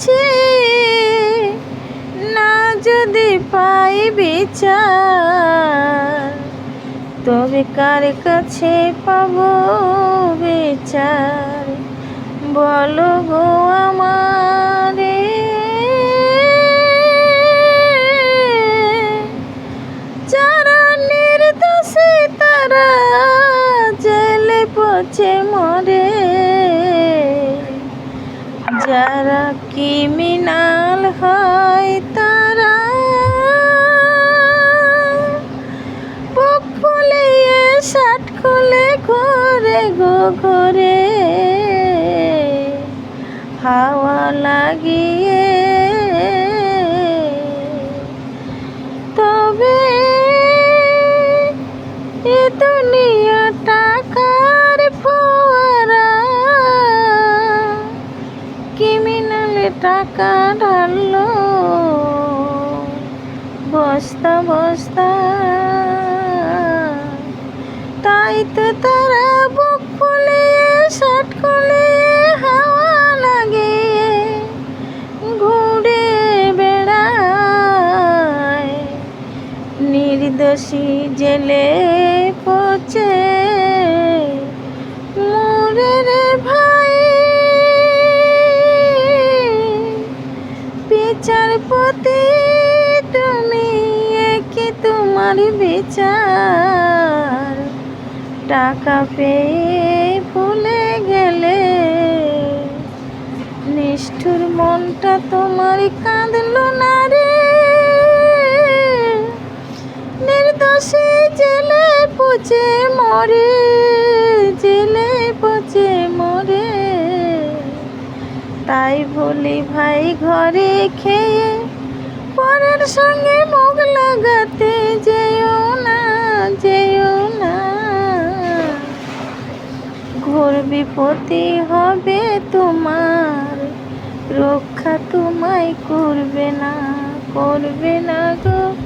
আছে। না যদি পাই বিচার, তবে কার কাছে পাব বিচার? বলো গো আমার। যারা নির্দোষে তারা জেলে পচে মর যারা ক্রিমিনাল হয় তারা বুক ফুলিয়ে শার্ট খুলে ঘরে গো ঘরে। ক্রিমিনালে বস্তা বস্তা। তাই তো তারা বুক ফুলিয়ে শার্ট খুলিয়ে হাওয়া লাগিয়ে ঘুরে বেড়ায়। নির্দোষী জেলে পচে তোমার বিচার। টাকা পেয়ে ভুলে গেলে নিষ্ঠুর মনটা তোমার কাঁদল না রে। নির্দোষে জেলে পচে মরে, জেলে পচে মরে। তাই বলি ভাই, ঘরে খেয়ে পরের সঙ্গে মুখ লাগাতে যেও ঘোর বিপতি হবে তোমার। রক্ষা তোমায় করবে না করবে না গো।